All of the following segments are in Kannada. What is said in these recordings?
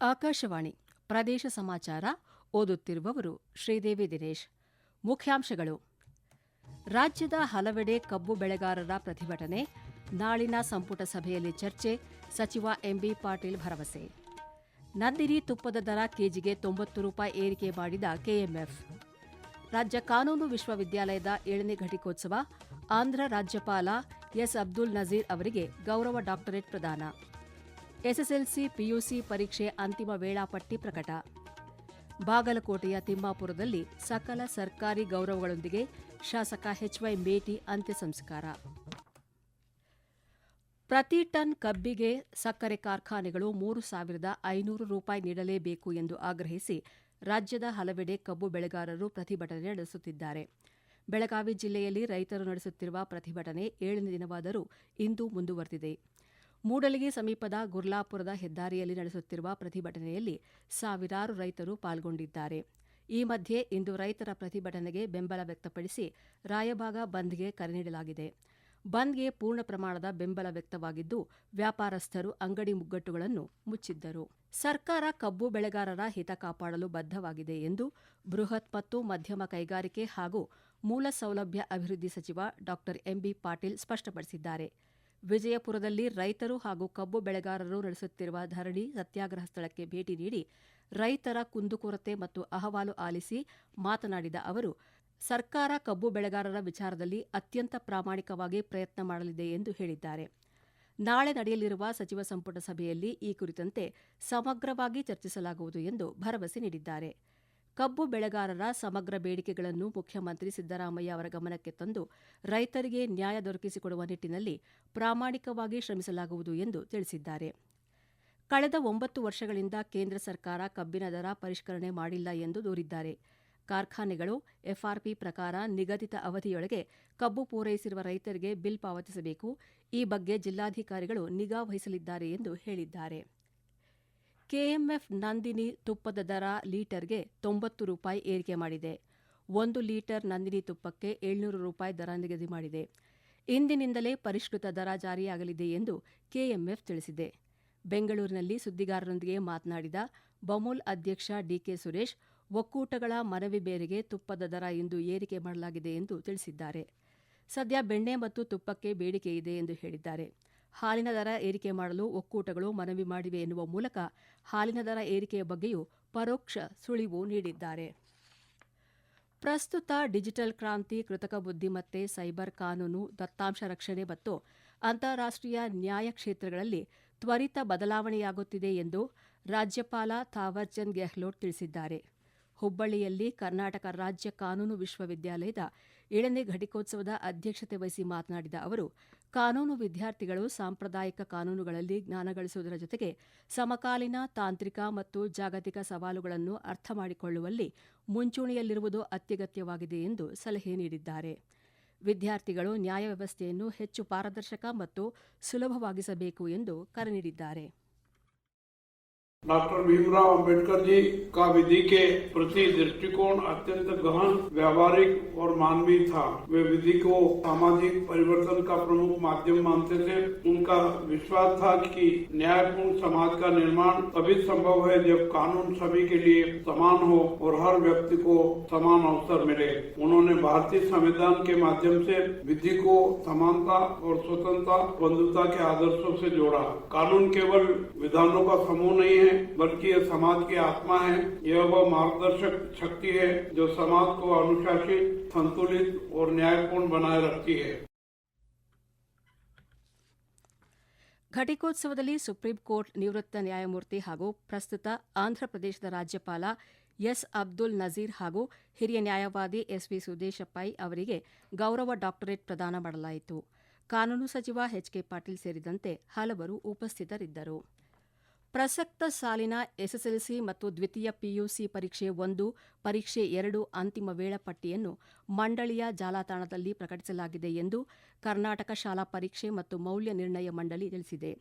ಆಕಾಶವಾಣಿ ಪ್ರದೇಶ ಸಮಾಚಾರ ಓದುತ್ತಿರುವವರು ಶ್ರೀದೇವಿ ದಿನೇಶ್. ಮುಖ್ಯಾಂಶಗಳು. ರಾಜ್ಯದ ಹಲವೆಡೆ ಕಬ್ಬು ಬೆಳೆಗಾರರ ಪ್ರತಿಭಟನೆ, ನಾಳಿನ ಸಂಪುಟ ಸಭೆಯಲ್ಲಿ ಚರ್ಚೆ, ಸಚಿವ ಎಂಬಿ ಪಾಟೀಲ್ ಭರವಸೆ. ನಂದಿನಿ ತುಪ್ಪದ ದರ ಕೆಜಿಗೆ ತೊಂಬತ್ತು ರೂಪಾಯಿ ಏರಿಕೆ ಮಾಡಿದ ಕೆಎಂಎಫ್ ರಾಜ್ಯ ಕಾನೂನು ವಿಶ್ವವಿದ್ಯಾಲಯದ ಏಳನೇ ಘಟಿಕೋತ್ಸವ, ಆಂಧ್ರ ರಾಜ್ಯಪಾಲ ಎಸ್ ಅಬ್ದುಲ್ ನಜೀರ್ ಅವರಿಗೆ ಗೌರವ ಡಾಕ್ಟರೇಟ್ ಪ್ರದಾನ. ಎಸ್ಎಸ್ಎಲ್ಸಿ ಪಿಯುಸಿ ಪರೀಕ್ಷೆ ಅಂತಿಮ ವೇಳಾಪಟ್ಟಿ ಪ್ರಕಟ. ಬಾಗಲಕೋಟೆಯ ತಿಮ್ಮಾಪುರದಲ್ಲಿ ಸಕಲ ಸರ್ಕಾರಿ ಗೌರವಗಳೊಂದಿಗೆ ಶಾಸಕ ಎಚ್ವೈ ಮೇಟಿ ಅಂತ್ಯ ಸಂಸ್ಕಾರ. ಪ್ರತಿ ಟನ್ ಕಬ್ಬಿಗೆ ಸಕ್ಕರೆ ಕಾರ್ಖಾನೆಗಳು ಮೂರು ಸಾವಿರದ ಐನೂರು ರೂಪಾಯಿ ನೀಡಲೇಬೇಕು ಎಂದು ಆಗ್ರಹಿಸಿ ರಾಜ್ಯದ ಹಲವೆಡೆ ಕಬ್ಬು ಬೆಳೆಗಾರರು ಪ್ರತಿಭಟನೆ ನಡೆಸುತ್ತಿದ್ದಾರೆ. ಬೆಳಗಾವಿ ಜಿಲ್ಲೆಯಲ್ಲಿ ರೈತರು ನಡೆಸುತ್ತಿರುವ ಪ್ರತಿಭಟನೆ ಏಳನೇ ದಿನವಾದರೂ ಇಂದು ಮುಂದುವರೆದಿದೆ. ಮೂಡಲಗಿ ಸಮೀಪದ ಗುರ್ಲಾಪುರದ ಹೆದ್ದಾರಿಯಲ್ಲಿ ನಡೆಸುತ್ತಿರುವ ಪ್ರತಿಭಟನೆಯಲ್ಲಿ ಸಾವಿರಾರು ರೈತರು ಪಾಲ್ಗೊಂಡಿದ್ದಾರೆ. ಈ ಮಧ್ಯೆ ಇಂದು ರೈತರ ಪ್ರತಿಭಟನೆಗೆ ಬೆಂಬಲ ವ್ಯಕ್ತಪಡಿಸಿ ರಾಯಭಾಗ ಬಂದ್ಗೆ ಕರೆ ನೀಡಲಾಗಿದೆ. ಬಂದ್ಗೆ ಪೂರ್ಣ ಪ್ರಮಾಣದ ಬೆಂಬಲ ವ್ಯಕ್ತವಾಗಿದ್ದು ವ್ಯಾಪಾರಸ್ಥರು ಅಂಗಡಿ ಮುಗ್ಗಟ್ಟುಗಳನ್ನು ಮುಚ್ಚಿದ್ದರು. ಸರ್ಕಾರ ಕಬ್ಬು ಬೆಳೆಗಾರರ ಹಿತ ಕಾಪಾಡಲು ಬದ್ಧವಾಗಿದೆ ಎಂದು ಬೃಹತ್ ಮತ್ತು ಮಧ್ಯಮ ಕೈಗಾರಿಕೆ ಹಾಗೂ ಮೂಲ ಸೌಲಭ್ಯ ಅಭಿವೃದ್ಧಿ ಸಚಿವ ಡಾ ಎಂಬಿ ಪಾಟೀಲ್ ಸ್ಪಷ್ಟಪಡಿಸಿದ್ದಾರೆ. ವಿಜಯಪುರದಲ್ಲಿ ರೈತರು ಹಾಗೂ ಕಬ್ಬು ಬೆಳೆಗಾರರು ನಡೆಸುತ್ತಿರುವ ಧರಣಿ ಸತ್ಯಾಗ್ರಹ ಸ್ಥಳಕ್ಕೆ ಭೇಟಿ ನೀಡಿ ರೈತರ ಕುಂದುಕೊರತೆ ಮತ್ತು ಅಹವಾಲು ಆಲಿಸಿ ಮಾತನಾಡಿದ ಅವರು, ಸರ್ಕಾರ ಕಬ್ಬು ಬೆಳೆಗಾರರ ವಿಚಾರದಲ್ಲಿ ಅತ್ಯಂತ ಪ್ರಾಮಾಣಿಕವಾಗಿ ಪ್ರಯತ್ನ ಮಾಡಲಿದೆ ಎಂದು ಹೇಳಿದ್ದಾರೆ. ನಾಳೆ ನಡೆಯಲಿರುವ ಸಚಿವ ಸಂಪುಟ ಸಭೆಯಲ್ಲಿ ಈ ಕುರಿತಂತೆ ಸಮಗ್ರವಾಗಿ ಚರ್ಚಿಸಲಾಗುವುದು ಎಂದು ಭರವಸೆ ನೀಡಿದ್ದಾರೆ. ಕಬ್ಬು ಬೆಳೆಗಾರರ ಸಮಗ್ರ ಬೇಡಿಕೆಗಳನ್ನು ಮುಖ್ಯಮಂತ್ರಿ ಸಿದ್ದರಾಮಯ್ಯ ಅವರ ಗಮನಕ್ಕೆ ತಂದು ರೈತರಿಗೆ ನ್ಯಾಯ ದೊರಕಿಸಿಕೊಡುವ ನಿಟ್ಟಿನಲ್ಲಿ ಪ್ರಾಮಾಣಿಕವಾಗಿ ಶ್ರಮಿಸಲಾಗುವುದು ಎಂದು ತಿಳಿಸಿದ್ದಾರೆ. ಕಳೆದ ಒಂಬತ್ತು ವರ್ಷಗಳಿಂದ ಕೇಂದ್ರ ಸರ್ಕಾರ ಕಬ್ಬಿನ ದರ ಪರಿಷ್ಕರಣೆ ಮಾಡಿಲ್ಲ ಎಂದು ದೂರಿದ್ದಾರೆ. ಕಾರ್ಖಾನೆಗಳು, ಎಫ್ಆರ್ಪಿ ಪ್ರಕಾರ ನಿಗದಿತ ಅವಧಿಯೊಳಗೆ ಕಬ್ಬು ಪೂರೈಸಿರುವ ರೈತರಿಗೆ ಬಿಲ್ ಪಾವತಿಸಬೇಕು. ಈ ಬಗ್ಗೆ ಜಿಲ್ಲಾಧಿಕಾರಿಗಳು ನಿಗಾ ವಹಿಸಲಿದ್ದಾರೆ ಎಂದು ಹೇಳಿದ್ದಾರೆ. ಕೆಎಂಎಫ್ ನಂದಿನಿ ತುಪ್ಪದ ದರ ಲೀಟರ್ಗೆ ತೊಂಬತ್ತು ರೂಪಾಯಿ ಏರಿಕೆ ಮಾಡಿದೆ. ಒಂದು ಲೀಟರ್ ನಂದಿನಿ ತುಪ್ಪಕ್ಕೆ ಏಳ್ನೂರು ರೂಪಾಯಿ ದರ ನಿಗದಿ ಮಾಡಿದೆ. ಇಂದಿನಿಂದಲೇ ಪರಿಷ್ಕೃತ ದರ ಜಾರಿಯಾಗಲಿದೆ ಎಂದು ಕೆಎಂಎಫ್ ತಿಳಿಸಿದೆ. ಬೆಂಗಳೂರಿನಲ್ಲಿ ಸುದ್ದಿಗಾರರೊಂದಿಗೆ ಮಾತನಾಡಿದ ಬಮೂಲ್ ಅಧ್ಯಕ್ಷ ಡಿಕೆ ಸುರೇಶ್ ಒಕ್ಕೂಟಗಳ ಮನವಿ ಮೇರೆಗೆ ತುಪ್ಪದ ದರ ಇಂದು ಏರಿಕೆ ಮಾಡಲಾಗಿದೆ ಎಂದು ತಿಳಿಸಿದ್ದಾರೆ. ಸದ್ಯ ಬೆಣ್ಣೆ ಮತ್ತು ತುಪ್ಪಕ್ಕೆ ಬೇಡಿಕೆ ಇದೆ ಎಂದು ಹೇಳಿದ್ದಾರೆ. ಹಾಲಿನ ದರ ಏರಿಕೆ ಮಾಡಲು ಒಕ್ಕೂಟಗಳು ಮನವಿ ಮಾಡಿವೆ ಎನ್ನುವ ಮೂಲಕ ಹಾಲಿನ ದರ ಏರಿಕೆಯ ಬಗ್ಗೆಯೂ ಪರೋಕ್ಷ ಸುಳಿವು ನೀಡಿದ್ದಾರೆ. ಪ್ರಸ್ತುತ ಡಿಜಿಟಲ್ ಕ್ರಾಂತಿ, ಕೃತಕ ಬುದ್ಧಿಮತ್ತೆ, ಸೈಬರ್ ಕಾನೂನು, ದತ್ತಾಂಶ ರಕ್ಷಣೆ ಮತ್ತು ಅಂತಾರಾಷ್ಟ್ರೀಯ ನ್ಯಾಯ ಕ್ಷೇತ್ರಗಳಲ್ಲಿ ತ್ವರಿತ ಬದಲಾವಣೆಯಾಗುತ್ತಿದೆ ಎಂದು ರಾಜ್ಯಪಾಲ ಥಾವರ್ಚಂದ್ ಗೆಹ್ಲೋಟ್ ತಿಳಿಸಿದ್ದಾರೆ. ಹುಬ್ಬಳ್ಳಿಯಲ್ಲಿ ಕರ್ನಾಟಕ ರಾಜ್ಯ ಕಾನೂನು ವಿಶ್ವವಿದ್ಯಾಲಯದ ಏಳನೇ ಘಟಿಕೋತ್ಸವದ ಅಧ್ಯಕ್ಷತೆ ವಹಿಸಿ ಮಾತನಾಡಿದ ಅವರು, ಕಾನೂನು ವಿದ್ಯಾರ್ಥಿಗಳು ಸಾಂಪ್ರದಾಯಿಕ ಕಾನೂನುಗಳಲ್ಲಿ ಜ್ಞಾನ ಗಳಿಸುವುದರ ಜೊತೆಗೆ ಸಮಕಾಲೀನ, ತಾಂತ್ರಿಕ ಮತ್ತು ಜಾಗತಿಕ ಸವಾಲುಗಳನ್ನು ಅರ್ಥ ಮಾಡಿಕೊಳ್ಳುವಲ್ಲಿ ಮುಂಚೂಣಿಯಲ್ಲಿರುವುದು ಅತ್ಯಗತ್ಯವಾಗಿದೆ ಎಂದು ಸಲಹೆ ನೀಡಿದ್ದಾರೆ. ವಿದ್ಯಾರ್ಥಿಗಳು ನ್ಯಾಯ ವ್ಯವಸ್ಥೆಯನ್ನು ಹೆಚ್ಚು ಪಾರದರ್ಶಕ ಮತ್ತು ಸುಲಭವಾಗಿಸಬೇಕು ಎಂದು ಕರೆ ನೀಡಿದ್ದಾರೆ. डॉक्टर भीमराव अंबेडकर जी का विधि के प्रति दृष्टिकोण अत्यंत गहन, व्यावहारिक और मानवीय था। वे विधि को सामाजिक परिवर्तन का प्रमुख माध्यम मानते थे। उनका विश्वास था कि न्यायपूर्ण समाज का निर्माण तभी संभव है जब कानून सभी के लिए समान हो और हर व्यक्ति को समान अवसर मिले। उन्होंने भारतीय संविधान के माध्यम से विधि को समानता और स्वतंत्रता, बंधुता के आदर्शों से जोड़ा। कानून केवल विधानों का समूह नहीं है बल्कि यह समाज की आत्मा है यह वह मार्गदर्शक शक्ति है जो समाज को अनुशासित संतुलित और न्यायपूर्ण बनाए रखती है ಘಟಿಕೋತ್ಸವದಲ್ಲಿ ಸುಪ್ರೀಂ ಕೋರ್ಟ್ ನಿವೃತ್ತ ನ್ಯಾಯಮೂರ್ತಿ ಹಾಗೂ ಪ್ರಸ್ತುತ ಆಂಧ್ರಪ್ರದೇಶದ ರಾಜ್ಯಪಾಲ ಎಸ್ ಅಬ್ದುಲ್ ನಜೀರ್ ಹಾಗೂ ಹಿರಿಯ ನ್ಯಾಯವಾದಿ ಎಸ್ವಿ ಸುದೇಶಪೈ ಅವರಿಗೆ ಗೌರವ ಡಾಕ್ಟರೇಟ್ ಪ್ರದಾನ ಮಾಡಲಾಯಿತು ಕಾನೂನು ಸಚಿವ ಎಚ್ಕೆ ಪಾಟೀಲ್ ಸೇರಿದಂತೆ ಹಲವರು ಉಪಸ್ಥಿತರಿದ್ದರು ಪ್ರಸಕ್ತ ಸಾಲಿನ ಎಸ್ಎಸ್ಎಲ್ಸಿ ಮತ್ತು ದ್ವಿತೀಯ ಪಿಯುಸಿ ಪರೀಕ್ಷೆ ಒಂದು, ಪರೀಕ್ಷೆ ಎರಡು ಅಂತಿಮ ವೇಳಾಪಟ್ಟಿಯನ್ನು ಮಂಡಳಿಯ ಜಾಲತಾಣದಲ್ಲಿ ಪ್ರಕಟಿಸಲಾಗಿದೆ ಎಂದು ಕರ್ನಾಟಕ ಶಾಲಾ ಪರೀಕ್ಷೆ ಮತ್ತು ಮೌಲ್ಯ ನಿರ್ಣಯ ಮಂಡಳಿ ತಿಳಿಸಿದೆ.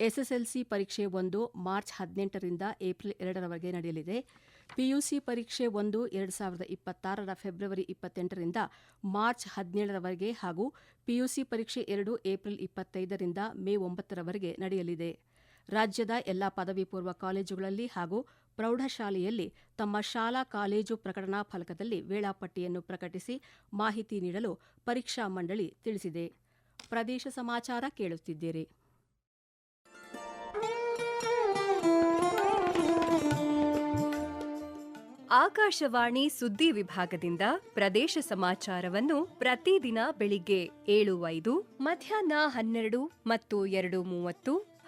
ಎಸ್ಎಸ್ಎಲ್ಸಿ ಪರೀಕ್ಷೆ ಒಂದು ಮಾರ್ಚ್ ಹದಿನೆಂಟರಿಂದ ಏಪ್ರಿಲ್ ಎರಡರವರೆಗೆ ನಡೆಯಲಿದೆ. ಪಿಯುಸಿ ಪರೀಕ್ಷೆ ಒಂದು ಎರಡು ಸಾವಿರದ ಇಪ್ಪತ್ತಾರರ ಫೆಬ್ರವರಿ ಇಪ್ಪತ್ತೆಂಟರಿಂದ ಮಾರ್ಚ್ ಹದಿನೇಳರವರೆಗೆ ಹಾಗೂ ಪಿಯುಸಿ ಪರೀಕ್ಷೆ ಎರಡು ಏಪ್ರಿಲ್ ಇಪ್ಪತ್ತೈದರಿಂದ ಮೇ ಒಂಬತ್ತರವರೆಗೆ ನಡೆಯಲಿದೆ. ರಾಜ್ಯದ ಎಲ್ಲಾ ಪದವಿ ಪೂರ್ವ ಕಾಲೇಜುಗಳಲ್ಲಿ ಹಾಗೂ ಪ್ರೌಢಶಾಲೆಯಲ್ಲಿ ತಮ್ಮ ಶಾಲಾ ಕಾಲೇಜು ಪ್ರಕಟಣಾ ಫಲಕದಲ್ಲಿ ವೇಳಾಪಟ್ಟಿಯನ್ನು ಪ್ರಕಟಿಸಿ ಮಾಹಿತಿ ನೀಡಲು ಪರೀಕ್ಷಾ ಮಂಡಳಿ ತಿಳಿಸಿದೆ. ಪ್ರದೇಶ ಸಮಾಚಾರ ಕೇಳುತ್ತಿದ್ದೀರಿ. ಆಕಾಶವಾಣಿ ಸುದ್ದಿ ವಿಭಾಗದಿಂದ ಪ್ರದೇಶ ಸಮಾಚಾರವನ್ನು ಪ್ರತಿದಿನ ಬೆಳಿಗ್ಗೆ ಏಳು ಐದು ಮಧ್ಯಾಹ್ನ ಹನ್ನೆರಡು ಮತ್ತು ಎರಡು ಮೂವತ್ತು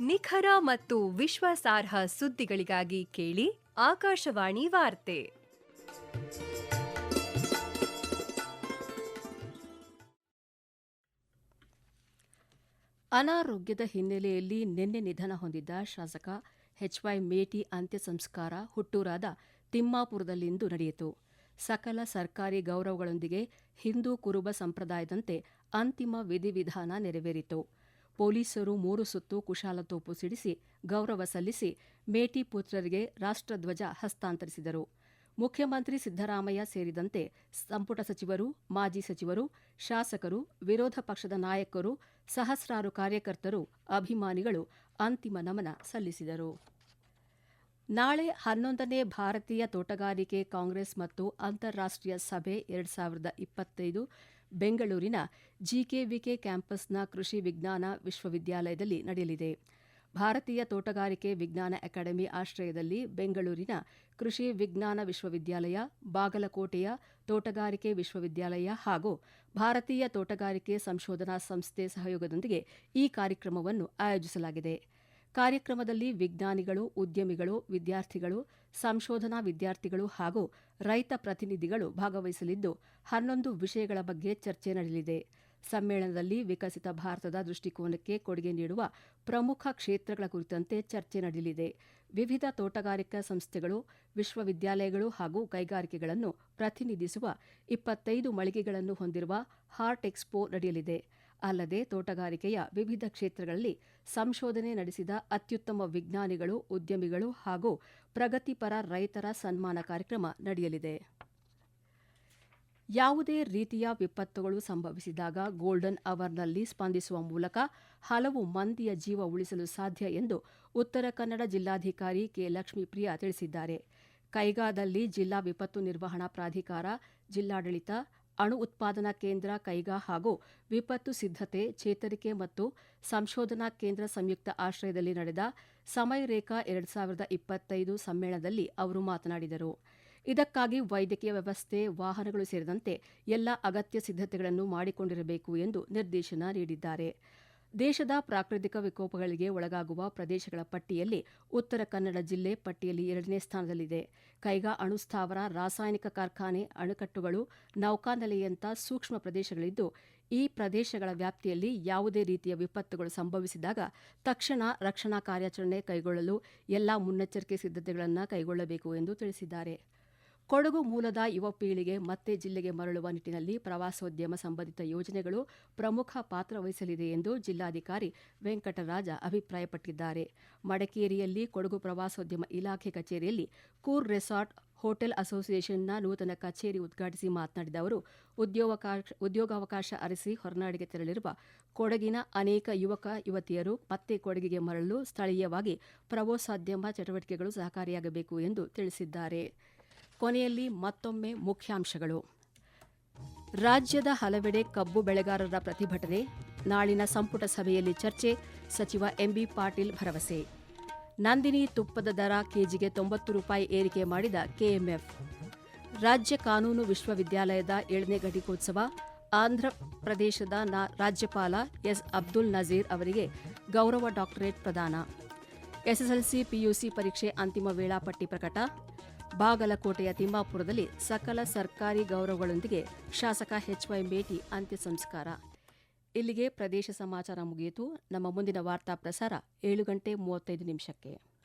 ನಿಖರ ಮತ್ತು ವಿಶ್ವಾಸಾರ್ಹ ಸುದ್ದಿಗಳಿಗಾಗಿ ಕೇಳಿ ಆಕಾಶವಾಣಿ ವಾರ್ತೆ. ಅನಾರೋಗ್ಯದ ಹಿನ್ನೆಲೆಯಲ್ಲಿ ನಿನ್ನೆ ನಿಧನ ಹೊಂದಿದ್ದ ಶಾಸಕ ಎಚ್ವೈ ಮೇಟಿ ಅಂತ್ಯ ಸಂಸ್ಕಾರ ಹುಟ್ಟೂರಾದ ತಿಮ್ಮಾಪುರದಲ್ಲಿಂದು ನಡೆಯಿತು. ಸಕಲ ಸರ್ಕಾರಿ ಗೌರವಗಳೊಂದಿಗೆ ಹಿಂದೂ ಕುರುಬ ಸಂಪ್ರದಾಯದಂತೆ ಅಂತಿಮ ವಿಧಿವಿಧಾನ ನೆರವೇರಿತು. ಪೊಲೀಸರು ಮೂರು ಸುತ್ತು ಕುಶಾಲತೋಪು ಸಿಡಿಸಿ, ಗೌರವ ಸಲ್ಲಿಸಿ ಮೇಟಿ ಪುತ್ರರಿಗೆ ರಾಷ್ಟ್ರಧ್ವಜ ಹಸ್ತಾಂತರಿಸಿದರು. ಮುಖ್ಯಮಂತ್ರಿ ಸಿದ್ದರಾಮಯ್ಯ ಸೇರಿದಂತೆ ಸಂಪುಟ ಸಚಿವರು, ಮಾಜಿ ಸಚಿವರು, ಶಾಸಕರು, ವಿರೋಧ ಪಕ್ಷದ ನಾಯಕರು, ಸಹಸ್ರಾರು ಕಾರ್ಯಕರ್ತರು, ಅಭಿಮಾನಿಗಳು ಅಂತಿಮ ನಮನ ಸಲ್ಲಿಸಿದರು. ನಾಳೆ ಹನ್ನೊಂದನೇ ಭಾರತೀಯ ತೋಟಗಾರಿಕೆ ಕಾಂಗ್ರೆಸ್ ಮತ್ತು ಅಂತಾರಾಷ್ಟ್ರೀಯ ಸಭೆ ಎರಡು ಸಾವಿರದ ಇಪ್ಪತ್ತೈದು. ಬೆಂಗಳೂರಿನ ಜಿಕೆವಿಕೆ ಕ್ಯಾಂಪಸ್ನ ಕೃಷಿ ವಿಜ್ಞಾನ ವಿಶ್ವವಿದ್ಯಾಲಯದಲ್ಲಿ ನಡೆಯಲಿದೆ. ಭಾರತೀಯ ತೋಟಗಾರಿಕೆ ವಿಜ್ಞಾನ ಅಕಾಡೆಮಿ ಆಶ್ರಯದಲ್ಲಿ ಬೆಂಗಳೂರಿನ ಕೃಷಿ ವಿಜ್ಞಾನ ವಿಶ್ವವಿದ್ಯಾಲಯ, ಬಾಗಲಕೋಟೆಯ ತೋಟಗಾರಿಕೆ ವಿಶ್ವವಿದ್ಯಾಲಯ ಹಾಗೂ ಭಾರತೀಯ ತೋಟಗಾರಿಕೆ ಸಂಶೋಧನಾ ಸಂಸ್ಥೆ ಸಹಯೋಗದೊಂದಿಗೆ ಈ ಕಾರ್ಯಕ್ರಮವನ್ನು ಆಯೋಜಿಸಲಾಗಿದೆ. ಕಾರ್ಯಕ್ರಮದಲ್ಲಿ ವಿಜ್ಞಾನಿಗಳು, ಉದ್ಯಮಿಗಳು, ವಿದ್ಯಾರ್ಥಿಗಳು, ಸಂಶೋಧನಾ ವಿದ್ಯಾರ್ಥಿಗಳು ಹಾಗೂ ರೈತ ಪ್ರತಿನಿಧಿಗಳು ಭಾಗವಹಿಸಲಿದ್ದು, ಹನ್ನೊಂದು ವಿಷಯಗಳ ಬಗ್ಗೆ ಚರ್ಚೆ ನಡೆಯಲಿದೆ. ಸಮ್ಮೇಳನದಲ್ಲಿ ವಿಕಸಿತ ಭಾರತದ ದೃಷ್ಟಿಕೋನಕ್ಕೆ ಕೊಡುಗೆ ನೀಡುವ ಪ್ರಮುಖ ಕ್ಷೇತ್ರಗಳ ಕುರಿತಂತೆ ಚರ್ಚೆ ನಡೆಯಲಿದೆ. ವಿವಿಧ ತೋಟಗಾರಿಕಾ ಸಂಸ್ಥೆಗಳು, ವಿಶ್ವವಿದ್ಯಾಲಯಗಳು ಹಾಗೂ ಕೈಗಾರಿಕೆಗಳನ್ನು ಪ್ರತಿನಿಧಿಸುವ ಇಪ್ಪತ್ತೈದು ಮಳಿಗೆಗಳನ್ನು ಹೊಂದಿರುವ ಹಾರ್ಟ್ ಎಕ್ಸ್ಪೋ ನಡೆಯಲಿದೆ. ಅಲ್ಲದೆ ತೋಟಗಾರಿಕೆಯ ವಿವಿಧ ಕ್ಷೇತ್ರಗಳಲ್ಲಿ ಸಂಶೋಧನೆ ನಡೆಸಿದ ಅತ್ಯುತ್ತಮ ವಿಜ್ಞಾನಿಗಳು, ಉದ್ಯಮಿಗಳು ಹಾಗೂ ಪ್ರಗತಿಪರ ರೈತರ ಸನ್ಮಾನ ಕಾರ್ಯಕ್ರಮ ನಡೆಯಲಿದೆ. ಯಾವುದೇ ರೀತಿಯ ವಿಪತ್ತುಗಳು ಸಂಭವಿಸಿದಾಗ ಗೋಲ್ಡನ್ ಅವರ್ನಲ್ಲಿ ಸ್ಪಂದಿಸುವ ಮೂಲಕ ಹಲವು ಮಂದಿಯ ಜೀವ ಉಳಿಸಲು ಸಾಧ್ಯ ಎಂದು ಉತ್ತರ ಕನ್ನಡ ಜಿಲ್ಲಾಧಿಕಾರಿ ಕೆ. ಲಕ್ಷ್ಮೀಪ್ರಿಯಾ ತಿಳಿಸಿದ್ದಾರೆ. ಕೈಗಾದಲ್ಲಿ ಜಿಲ್ಲಾ ವಿಪತ್ತು ನಿರ್ವಹಣಾ ಪ್ರಾಧಿಕಾರ, ಜಿಲ್ಲಾಡಳಿತ ಅಣು ಉತ್ಪಾದನಾ ಕೇಂದ್ರ ಕೈಗಾ ಹಾಗೂ ವಿಪತ್ತು ಸಿದ್ಧತೆ, ಚೇತರಿಕೆ ಮತ್ತು ಸಂಶೋಧನಾ ಕೇಂದ್ರ ಸಂಯುಕ್ತ ಆಶ್ರಯದಲ್ಲಿ ನಡೆದ ಸಮಯ ರೇಖಾ ಎರಡು ಸಾವಿರದ ಇಪ್ಪತ್ತೈದು ಸಮ್ಮೇಳನದಲ್ಲಿ ಅವರು ಮಾತನಾಡಿದರು. ಇದಕ್ಕಾಗಿ ವೈದ್ಯಕೀಯ ವ್ಯವಸ್ಥೆ, ವಾಹನಗಳು ಸೇರಿದಂತೆ ಎಲ್ಲ ಅಗತ್ಯ ಸಿದ್ಧತೆಗಳನ್ನು ಮಾಡಿಕೊಂಡಿರಬೇಕು ಎಂದು ನಿರ್ದೇಶನ ನೀಡಿದ್ದಾರೆ. ದೇಶದ ಪ್ರಾಕೃತಿಕ ವಿಕೋಪಗಳಿಗೆ ಒಳಗಾಗುವ ಪ್ರದೇಶಗಳ ಪಟ್ಟಿಯಲ್ಲಿ ಉತ್ತರ ಕನ್ನಡ ಜಿಲ್ಲೆ ಪಟ್ಟಿಯಲ್ಲಿ ಎರಡನೇ ಸ್ಥಾನದಲ್ಲಿದೆ. ಕೈಗಾ ಅಣುಸ್ಥಾವರ ರಾಸಾಯನಿಕ ಕಾರ್ಖಾನೆ, ಅಣುಕಟ್ಟುಗಳು, ನೌಕಾನೆಲೆಯಂಥ ಸೂಕ್ಷ್ಮ ಪ್ರದೇಶಗಳಿದ್ದು, ಈ ಪ್ರದೇಶಗಳ ವ್ಯಾಪ್ತಿಯಲ್ಲಿ ಯಾವುದೇ ರೀತಿಯ ವಿಪತ್ತುಗಳು ಸಂಭವಿಸಿದಾಗ ತಕ್ಷಣ ರಕ್ಷಣಾ ಕಾರ್ಯಾಚರಣೆ ಕೈಗೊಳ್ಳಲು ಎಲ್ಲಾ ಮುನ್ನೆಚ್ಚರಿಕೆ ಸಿದ್ಧತೆಗಳನ್ನು ಕೈಗೊಳ್ಳಬೇಕು ಎಂದು ತಿಳಿಸಿದ್ದಾರೆ. ಕೊಡಗು ಮೂಲದ ಯುವ ಪೀಳಿಗೆ ಮತ್ತೆ ಜಿಲ್ಲೆಗೆ ಮರಳುವ ನಿಟ್ಟಿನಲ್ಲಿ ಪ್ರವಾಸೋದ್ಯಮ ಸಂಬಂಧಿತ ಯೋಜನೆಗಳು ಪ್ರಮುಖ ಪಾತ್ರ ವಹಿಸಲಿದೆ ಎಂದು ಜಿಲ್ಲಾಧಿಕಾರಿ ವೆಂಕಟರಾಜ ಅಭಿಪ್ರಾಯಪಟ್ಟಿದ್ದಾರೆ. ಮಡಿಕೇರಿಯಲ್ಲಿ ಕೊಡಗು ಪ್ರವಾಸೋದ್ಯಮ ಇಲಾಖೆ ಕಚೇರಿಯಲ್ಲಿ ಕೂರ್ ರೆಸಾರ್ಟ್ ಹೋಟೆಲ್ ಅಸೋಸಿಯೇಷನ್ನ ನೂತನ ಕಚೇರಿ ಉದ್ಘಾಟಿಸಿ ಮಾತನಾಡಿದ ಅವರು ಉದ್ಯೋಗಾವಕಾಶ ಅರಸಿ ಹೊರನಾಡಿಗೆ ತೆರಳಿರುವ ಕೊಡಗಿನ ಅನೇಕ ಯುವಕ, ಯುವತಿಯರು ಮತ್ತೆ ಕೊಡಗಿಗೆ ಮರಳಲು ಸ್ಥಳೀಯವಾಗಿ ಪ್ರವಾಸೋದ್ಯಮ ಚಟುವಟಿಕೆಗಳು ಸಹಕಾರಿಯಾಗಬೇಕು ಎಂದು ತಿಳಿಸಿದ್ದಾರೆ. ಕೊನೆಯಲ್ಲಿ ಮತ್ತೊಮ್ಮೆ ಮುಖ್ಯಾಂಶಗಳು. ರಾಜ್ಯದ ಹಲವೆಡೆ ಕಬ್ಬು ಬೆಳೆಗಾರರ ಪ್ರತಿಭಟನೆ, ನಾಳಿನ ಸಂಪುಟ ಸಭೆಯಲ್ಲಿ ಚರ್ಚೆ, ಸಚಿವ ಎಂಬಿ ಪಾಟೀಲ್ ಭರವಸೆ. ನಂದಿನಿ ತುಪ್ಪದ ದರ ಕೆಜಿಗೆ ತೊಂಬತ್ತು ರೂಪಾಯಿ ಏರಿಕೆ ಮಾಡಿದ ಕೆಎಂಎಫ್. ರಾಜ್ಯ ಕಾನೂನು ವಿಶ್ವವಿದ್ಯಾಲಯದ ಏಳನೇ ಘಟಿಕೋತ್ಸವ ಆಂಧ್ರಪ್ರದೇಶದ ರಾಜ್ಯಪಾಲ ಎಸ್ ಅಬ್ದುಲ್ ನಜೀರ್ ಅವರಿಗೆ ಗೌರವ ಡಾಕ್ಟರೇಟ್ ಪ್ರದಾನ. ಎಸ್ಎಸ್ಎಲ್ಸಿ ಪಿಯುಸಿ ಪರೀಕ್ಷೆ ಅಂತಿಮ ವೇಳಾಪಟ್ಟಿ ಪ್ರಕಟ. ಬಾಗಲಕೋಟೆಯ ತಿಮ್ಮಾಪುರದಲ್ಲಿ ಸಕಲ ಸರ್ಕಾರಿ ಗೌರವಗಳೊಂದಿಗೆ ಶಾಸಕ ಎಚ್ವೈ ಮೇಟಿ ಅಂತ್ಯ ಸಂಸ್ಕಾರ ಇಲ್ಲಿಗೆ ಪ್ರದೇಶ ಸಮಾಚಾರ ಮುಗಿಯಿತು. ನಮ್ಮ ಮುಂದಿನ ವಾರ್ತಾ ಪ್ರಸಾರ ಏಳು ಗಂಟೆ ಮೂವತ್ತೈದು ನಿಮಿಷಕ್ಕೆ.